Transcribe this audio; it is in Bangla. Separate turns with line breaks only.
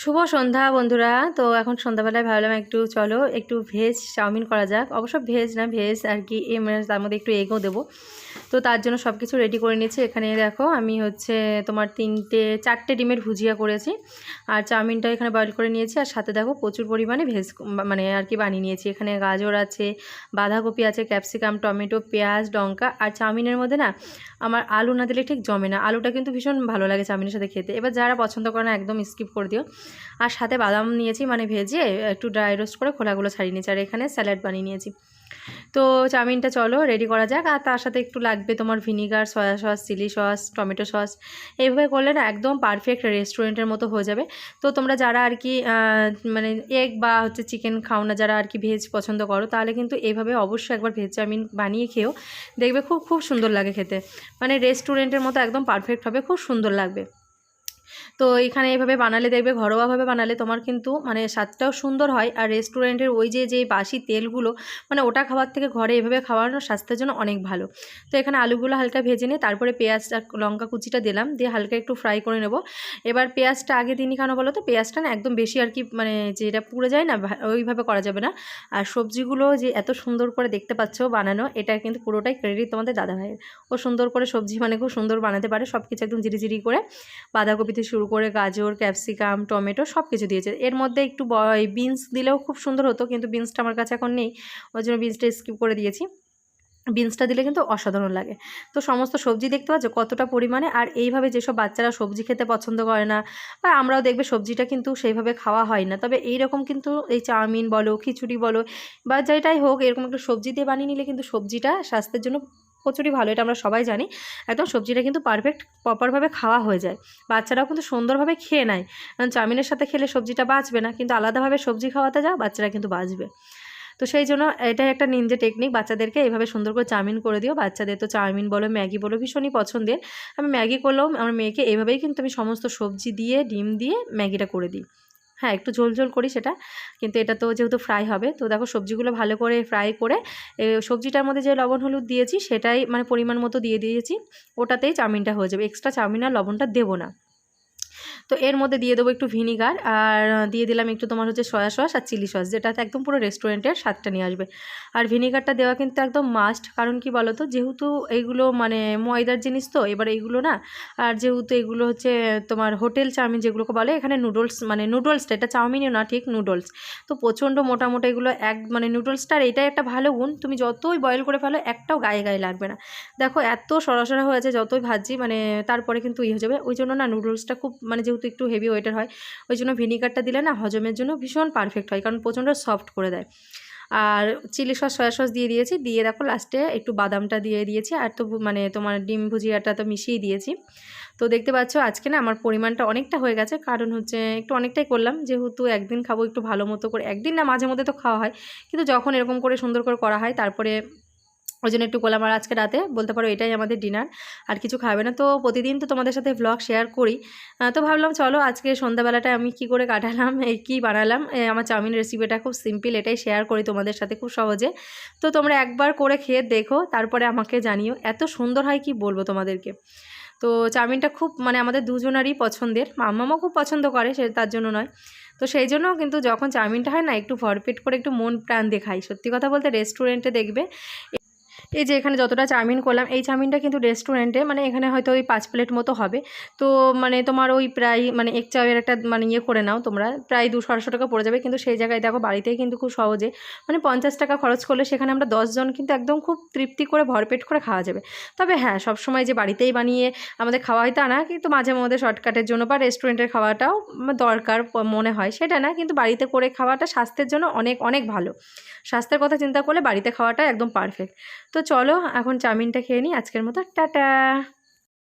শুভ সন্ধ্যা বন্ধুরা। তো এখন সন্ধ্যাবেলায় ভাবলাম একটু চলো, একটু ভেজ চাউমিন করা যাক। অবশ্য ভেজ না ভেজ আর কি, এ মানে তার মধ্যে একটু এগও দেবো। তো তার জন্য সব কিছু রেডি করে নিয়েছি। এখানে দেখো, আমি হচ্ছে তোমার তিনটে, চারটে ডিমের ভুজিয়া করেছি। আর চাউমিনটা এখানে বয়েল করে নিয়েছি। আর সাথে দেখো প্রচুর পরিমাণে ভেজ মানে আর কি বানিয়ে নিয়েছি। এখানে গাজর আছে, বাঁধাকপি আছে ক্যাপসিকাম টমেটো, পেঁয়াজ, লঙ্কা। আর চাউমিনের মধ্যে না, আমার আলু না দিলে ঠিক জমে না। আলুটা কিন্তু ভীষণ ভালো লাগে চাউমিনের সাথে খেতে। এবার যারা পছন্দ করে না, একদম স্কিপ করে দিও। আর সাথে বাদাম নিয়েছি মানে ভেজে একটু ড্রাই রোস্ট করে খোলাগুলো ছাড়িয়ে নিয়েছি, আর এখানে স্যালাড বানিয়ে নিয়েছি। তো চাউমিনটা চলো রেডি করা যাক। আর তার সাথে একটু লাগবে তোমার vinegar soya sauce chili sauce tomato sauce এইভাবে করলে না একদম পারফেক্ট রেস্টুরেন্টের মতো হয়ে যাবে। তো তোমরা যারা আর কি মানে এগ বা হচ্ছে চিকেন খাও না, যারা আর কি ভেজ পছন্দ করো, তাহলে কিন্তু এইভাবে অবশ্যই একবার ভেজ চাউমিন বানিয়ে খেও দেখবে খুব খুব সুন্দর লাগে খেতে। মানে রেস্টুরেন্টের মতো একদম পারফেক্ট হবে, খুব সুন্দর লাগবে। তো এখানে এভাবে বানালে দেখবে, ঘরোয়াভাবে বানালে তোমার কিন্তু মানে স্বাদটাও সুন্দর হয়। আর রেস্টুরেন্টের ওই যে যে বাসি তেলগুলো মানে ওটা খাওয়ার থেকে ঘরে এভাবে খাওয়ানো স্বাস্থ্যের জন্য অনেক ভালো। তো এখানে আলুগুলো হালকা ভেজে নিয়ে তারপরে পেঁয়াজটা লঙ্কা কুচিটা দিলাম, দিয়ে হালকা একটু ফ্রাই করে নেব। এবার পেঁয়াজটা আগে দিনই কেন বলো তো? পেঁয়াজটা না একদম বেশি আর কি মানে যেটা পুড়ে যায় না ওইভাবে করা যাবে না। আর সবজিগুলো যে এত সুন্দর করে দেখতে পাচ্ছ বানানো, এটা কিন্তু পুরোটাই ক্রেডিট তোমাদের দাদা ভাইয়ের ও সুন্দর করে সবজি মানে খুব সুন্দর বানাতে পারে সব কিছু একদম জিরি করে বাঁধাকপি থেকে শুরু করে গাজর, ক্যাপসিকাম, টমেটো সব কিছু দিয়েছে। এর মধ্যে একটু বিনস দিলেও খুব সুন্দর হতো, কিন্তু বিনসটা আমার কাছে এখন নেই ওই জন্য বিনসটা স্কিপ করে দিয়েছি। বিনসটা দিলে কিন্তু অসাধারণ লাগে। তো সমস্ত সবজি দেখতে পাচ্ছ কতটা পরিমাণে, আর এইভাবে যেসব বাচ্চারা সবজি খেতে পছন্দ করে না, বা আমরাও দেখবে সবজিটা কিন্তু সেইভাবে খাওয়া হয় না, তবে এই রকম কিন্তু এই চাউমিন বলো, খিচুড়ি বলো, বা যেটাই হোক এরকম একটা সবজি দিয়ে বানিয়ে নিলে কিন্তু সবজিটা স্বাস্থ্যের জন্য প্রচুরই ভালো, এটা আমরা সবাই জানি। একদম সবজিটা কিন্তু পারফেক্ট প্রপারভাবে খাওয়া হয়ে যায়। বাচ্চারাও কিন্তু সুন্দরভাবে খেয়ে নেয়। কারণ চাউমিনের সাথে খেলে সবজিটা বাঁচবে না, কিন্তু আলাদাভাবে সবজি খাওয়াতে যাও, বাচ্চারা কিন্তু বাঁচবে। তো সেই জন্য এটাই একটা নিনজে টেকনিক বাচ্চাদেরকে এইভাবে সুন্দর করে চাউমিন করে দিও। বাচ্চাদের তো চাউমিন বলো, ম্যাগি বলো, ভীষণই পছন্দের। আমি ম্যাগি করলেও আমার মেয়েকে এইভাবেই কিন্তু আমি সমস্ত সবজি দিয়ে, ডিম দিয়ে ম্যাগিটা করে দিই। হ্যাঁ একটু ঝোল ঝোল করি সেটা। কিন্তু এটা তো যেহেতু ফ্রাই হবে, তো দেখো সবজিগুলো ভালো করে ফ্রাই করে সবজিটার মধ্যে যে লবণ, হলুদ দিয়েছি, সেটাই মানে পরিমাণ মতো দিয়ে দিয়েছি। ওটাতেই চাউমিনটা হয়ে যাবে। এক্সট্রা চাউমিন আর লবণটা দেবো না। তো এর মধ্যে দিয়ে দেবো একটু ভিনিগার আর দিয়ে দিলাম একটু তোমার হচ্ছে সয়া সস আর চিলি সস, যেটাতে একদম পুরো রেস্টুরেন্টের স্বাদটা নিয়ে আসবে। আর ভিনিগারটা দেওয়া কিন্তু একদম মাস্ট কারণ কি বলো তো যেহেতু এইগুলো মানে ময়দার জিনিস তো, এবার এইগুলো না, আর যেহেতু এগুলো হচ্ছে তোমার হোটেল চাউমিন যেগুলোকে বলে, এখানে নুডলস মানে নুডলসটা এটা চাউমিনও না, ঠিক নুডলস। তো প্রচণ্ড মোটামোটা এগুলো এক মানে নুডলসটার এটাই একটা ভালো গুণ, তুমি যতই বয়েল করে ফেলো, একটাও গায়ে গায়ে লাগবে না। দেখো এত সরাসরি হয়েছে যতই ভাজি মানে তারপরে কিন্তু ইয়ে হয়ে যাবে। ওই জন্য না নুডলসটা খুব মানে যেহেতু একটু হেভি ওয়েটার হয়, ওই জন্য ভিনিগারটা দিলে না হজমের জন্য ভীষণ পারফেক্ট হয়, কারণ প্রচণ্ড সফট করে দেয়। আর চিলি সস সয়া সস দিয়ে দিয়েছি, দিয়ে দেখো লাস্টে একটু বাদামটা দিয়ে দিয়েছি, আর তো মানে তোমার ডিম ভুজিয়াটা তো মিশিয়ে দিয়েছি। তো দেখতে পাচ্ছ আজকে না আমার পরিমাণটা অনেকটা হয়ে গেছে, কারণ হচ্ছে একটু অনেকটাই করলাম, যেহেতু একদিন খাব একটু ভালো মতো করে, একদিন না মাঝে মধ্যে তো খাওয়া হয়, কিন্তু যখন এরকম করে সুন্দর করে করা হয়, তারপরে ওই জন্য একটু করলাম আর আজকে রাতে বলতে পারো এটাই আমাদের ডিনার আর কিছু খাবে না। তো প্রতিদিন তো তোমাদের সাথে ব্লগ শেয়ার করি। তো ভাবলাম চলো আজকে সন্ধ্যাবেলাটা আমি কি করে কাটালাম, এই কী বানালাম আমার চাউমিন রেসিপিটা খুব সিম্পল এটাই শেয়ার করি তোমাদের সাথে খুব সহজে। তো তোমরা একবার করে খেয়ে দেখো, তারপরে আমাকে জানিও, এত সুন্দর হয় কি বলব তোমাদেরকে। তো চাউমিনটা খুব মানে আমাদের দুজনারই পছন্দের মামাও খুব পছন্দ করে, সে তার জন্য নয়। তো সেই জন্য কিন্তু যখন চাউমিনটা হয় না, একটু ভরপেট করে একটু মন প্রাণ দেখাই। সত্যি কথা বলতে রেস্টুরেন্টে দেখবে এই যে এখানে যতটা চাউমিন করলাম, এই চাউমিনটা কিন্তু রেস্টুরেন্টে মানে এখানে হয়তো ওই পাঁচ প্লেট মতো হবে। তো মানে তোমার ওই প্রায় মানে এক চাউয়ের একটা মানে ইয়ে করে নাও তোমরা, প্রায় দুশো আড়াইশো টাকা পড়ে যাবে। কিন্তু সেই জায়গায় দেখো বাড়িতেই কিন্তু খুব সহজে মানে পঞ্চাশ টাকা খরচ করলে সেখানে আমরা দশজন কিন্তু একদম খুব তৃপ্তি করে ভরপেট করে খাওয়া যাবে। তবে হ্যাঁ সবসময় যে বাড়িতেই বানিয়ে আমাদের খাওয়া হয় তা না, কিন্তু মাঝে মধ্যে শর্টকাটের জন্য বা রেস্টুরেন্টের খাওয়াটাও দরকার মনে হয়, সেটা না। কিন্তু বাড়িতে করে খাওয়াটা স্বাস্থ্যের জন্য অনেক অনেক ভালো। স্বাস্থ্যের কথা চিন্তা করলে বাড়িতে খাওয়াটা একদম পারফেক্ট তো চলো এখন চাউমিনটা খেয়ে নিই। আজকের মতো টাটা।